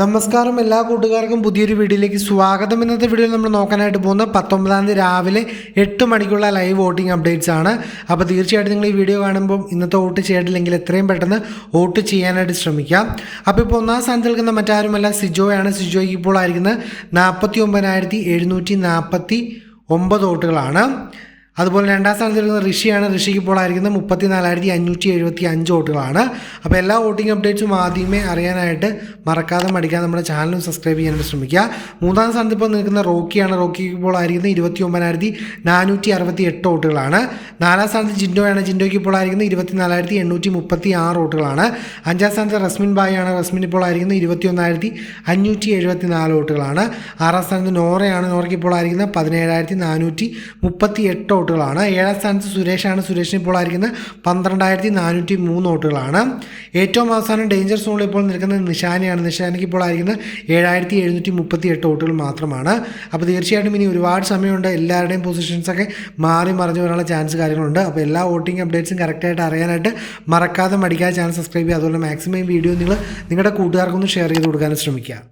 നമസ്കാരം എല്ലാ കൂട്ടുകാർക്കും പുതിയൊരു വീഡിയോയിലേക്ക് സ്വാഗതം. ഇന്നത്തെ വീഡിയോയിൽ നമ്മൾ നോക്കാനായിട്ട് പോകുന്നത് പത്തൊമ്പതാം തീയതി രാവിലെ എട്ട് മണിക്കുള്ള ലൈവ് വോട്ടിംഗ് അപ്ഡേറ്റ്സ് ആണ്. അപ്പോൾ തീർച്ചയായിട്ടും നിങ്ങൾ ഈ വീഡിയോ കാണുമ്പോൾ ഇന്നത്തെ വോട്ട് ചെയ്തിട്ടില്ലെങ്കിൽ എത്രയും പെട്ടെന്ന് വോട്ട് ചെയ്യാനായിട്ട് ശ്രമിക്കാം. അപ്പോൾ ഇപ്പോൾ ഒന്നാം സ്ഥാനത്ത് നിൽക്കുന്ന മറ്റാരുമല്ല? സിജോയാണ്. സിജോയ്ക്ക് ഇപ്പോൾ ആയിരിക്കുന്നത് നാൽപ്പത്തി ഒമ്പതിനായിരത്തി എഴുന്നൂറ്റി നാൽപ്പത്തി ഒമ്പത് വോട്ടുകളാണ്. അതുപോലെ രണ്ടാം സ്ഥാനത്ത് നിൽക്കുന്ന ഋഷിയാണ് ഋഷിക്ക് ഇപ്പോൾ ആയിരിക്കുന്നത് മുപ്പത്തി നാലായിരത്തി അഞ്ഞൂറ്റി എഴുപത്തി അഞ്ച് വോട്ടുകളാണ്. അപ്പോൾ എല്ലാ വോട്ടിംഗ് അപ്ഡേറ്റ്സും ആദ്യമേ അറിയാനായിട്ട് മറക്കാതെ മടിക്കാതെ നമ്മുടെ ചാനലും സബ്സ്ക്രൈബ് ചെയ്യാനായിട്ട് ശ്രമിക്കുക. മൂന്നാം സ്ഥാനത്ത് ഇപ്പോൾ നിൽക്കുന്ന റോക്കിയാണ്. റോക്കിക്ക് ഇപ്പോൾ ആയിരിക്കുന്നത് ഇരുപത്തി ഒമ്പതിനായിരത്തി നാനൂറ്റി അറുപത്തി എട്ട് വോട്ടുകളാണ്. നാലാം സ്ഥാനത്ത് ജിൻഡോയാണ്. ജിൻഡോയ്ക്ക് ഇപ്പോൾ ആയിരിക്കുന്നത് ഇരുപത്തി നാലായിരത്തി എണ്ണൂറ്റി മുപ്പത്തി ആറ് വോട്ടുകളാണ്. അഞ്ചാം സ്ഥാനത്ത് റസ്മിൻ ബായാണ് റസ്മിൻ ഇപ്പോൾ ആയിരിക്കുന്നത് ഇരുപത്തി ഒന്നായിരത്തി അഞ്ഞൂറ്റി എഴുപത്തി നാല് വോട്ടുകളാണ്. ആറാം സ്ഥാനത്ത് നോറയാണ്. നോറയ്ക്ക് ഇപ്പോൾ ആയിരിക്കുന്നത് പതിനേഴായിരത്തി നാനൂറ്റി മുപ്പത്തി എട്ട് വോട്ടുകളാണ്. ഏഴാം സ്ഥാനത്ത് സുരേഷാണ്. സുരേഷിന് ഇപ്പോൾ ആയിരിക്കുന്നത് പന്ത്രണ്ടായിരത്തി നാനൂറ്റി മൂന്ന് വോട്ടുകളാണ്. ഏറ്റവും അവസാനം ഡേഞ്ചർ സോണിൽ ഇപ്പോൾ നിൽക്കുന്നത് നിഷാനയാണ്. നിഷാനയ്ക്ക് ഇപ്പോൾ ആയിരിക്കുന്നത് ഏഴായിരത്തി എഴുന്നൂറ്റി മുപ്പത്തി എട്ട് വോട്ടുകൾ മാത്രമാണ്. അപ്പോൾ തീർച്ചയായിട്ടും ഇനി ഒരുപാട് സമയമുണ്ട്. എല്ലാവരുടെയും പൊസിഷൻസൊക്കെ മാറി മറിഞ്ഞു വരാനുള്ള ചാൻസ് കാര്യങ്ങളുണ്ട്. അപ്പോൾ എല്ലാ വോട്ടിംഗ് അപ്ഡേറ്റ്സും കറക്റ്റായിട്ട് അറിയാനായിട്ട് മറക്കാതെ മടിക്കാതെ ചാനൽ സബ്സ്ക്രൈബ് ചെയ്യുക. അതുപോലെ മാക്സിമം വീഡിയോ നിങ്ങൾ നിങ്ങളുടെ കൂട്ടുകാർക്കൊന്ന് ഷെയർ ചെയ്ത് കൊടുക്കാനും ശ്രമിക്കുക.